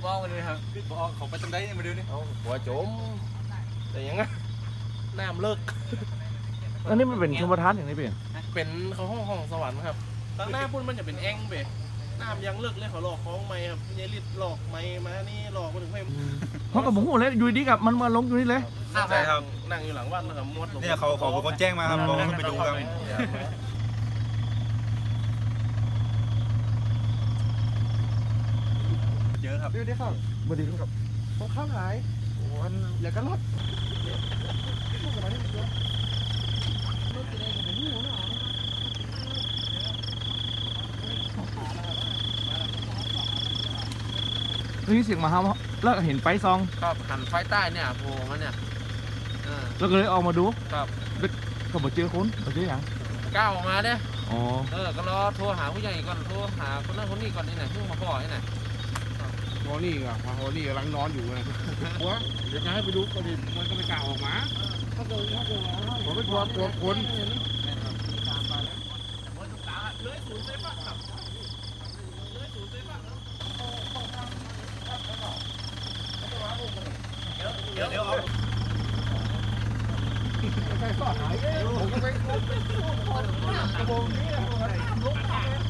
ไปทางใดเนี่ยมาดูนี่เอาหัวโจมแต่ยังไงน้ำเลิกอันนี้มันเป็นชมประทานอย่างนี้เป็นเป็นเขาห้องห้องสวรรค์ครับทางหน้าพุ่นมันจะเป็นแอ่งเบน้ำยังเลิกเลยเขาหลอกคล้องไม้ครับยายลิดหลอกไม้มานี่หลอกมาถึงให้เขากับผมหูเลยอยู่ดีกับมันมาลงอยู่นี่เลยใช่ครับนั่งอยู่หลังวัดนะครับมวดลงเนี่ยเขาเขาเป็นคนแจ้งมาครับบอกให้ไปดูครับ เย อะครับดูดิครับบดีครับผมข้าวหายวันอย่ากระลดได้ยินเสียงหมาเห่าแล้วเห็นไฟซอง ครับหันไฟใต้เนี่ยโผล่มาเนี่ยเออ แล้วก็เลยออกมาดูครับ ก็บอกเจอคนบอกเจออย่างก้าวออกมาเด้อ๋อ เออก็รอโทรหาผู้ใหญ่ก่อนโทรหาคนนั้นคนนี้ก่อนนี่ไหนเพิ่งมาบอกนี่ไหน พอนี่อะพอนี่กำลังนอนอยู่ไงหัวเดี๋ยวจะให้ไปดูก็ดิมันก็ไม่กล้าออกมาผมไม่กลัวกลัวคนหมาบ้านหมาเฮานะ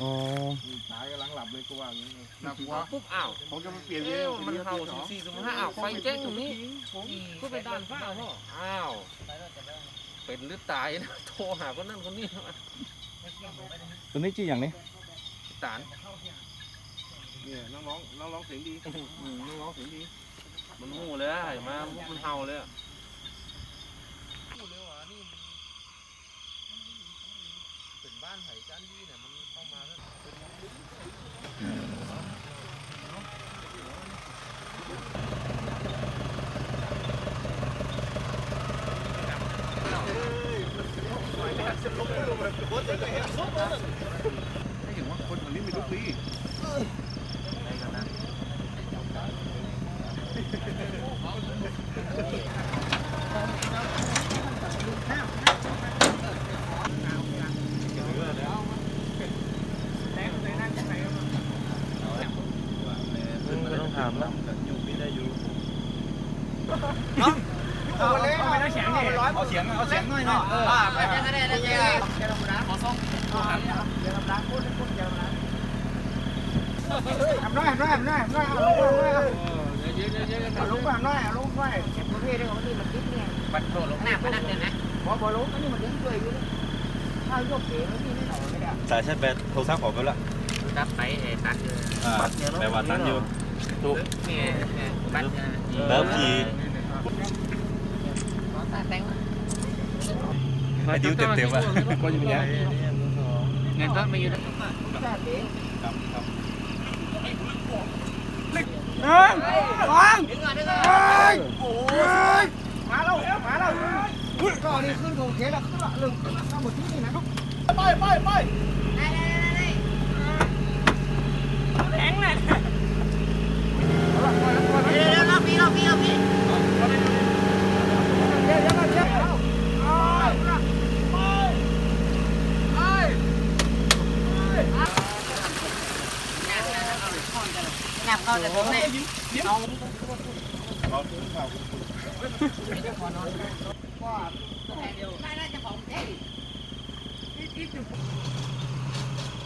อ๋อ ตายกำลังหลับเลยกูว่าอย่างนี้น่ากลัวปุ๊บอ้าวผมจะมาเปลี่ยนเอ้ยมันเห่าสี่สี่สุ่มห้าอ้าวไฟแจ้งอยู่นี่ก็ไปด้านฟ้าพ่ออ้าวเป็นหรือตายนะโทรหาคนนั้นคนนี้ตัวนี้ชื่ออย่างนี้ตานเนี่ยน้องร้องน้องร้องเสียงดีอืมน้องเสียงดี มันหูเลยหายมามันเห่าเลยอะเป็นบ้านไห่จานดีเนี่ยมัน เข้ามาแล้วให้ถึงว่าคนคนนี้มีลูกดีไม่ต้องถาม แล้วอยู่นี่ได้อยู่เอาเลยเอาไปแข็งเนี่ยร้อยเอาเสียงเอาเสียงหน่อยเนาะไปยังไงได้ยังไงเดี๋ยวเราล้างขอส่งเดี๋ยวเราล้างพูดพูดเดี๋ยวเราล้างทำน้อยทำน้อยทำน้อยทำน้อยเอาลงเอาลงเอาลงเอาลงเอาลงไปเก็บประเภทได้ของมันนี่มันติดเนี่ยบัดโผล่ลงหน้าพนักเลยนะพอพอลงอันนี้มันยังเกยอยู่ถ้ายกเก๋แล้วนี่ไม่หน่อยไม่ได้สายชาร์จแบตโทรศัพท์ออกไปแล้วตัดไปเอ้ตัดเลยอ่าแปลว่าตันอยู่ ถูกนี่ตัดแล้วขี่ไอ้ดิวเต็มๆอะก็อยู่อย่างนี้เงินต้นมาอยู่ครั บครับมาแล้วมาแล้วก็นี่ขึ้นโอเคแล้วขึ้นละลึงข้ามหมดที่นี่นะไปไปไป nhập coi là chỗ này ว่า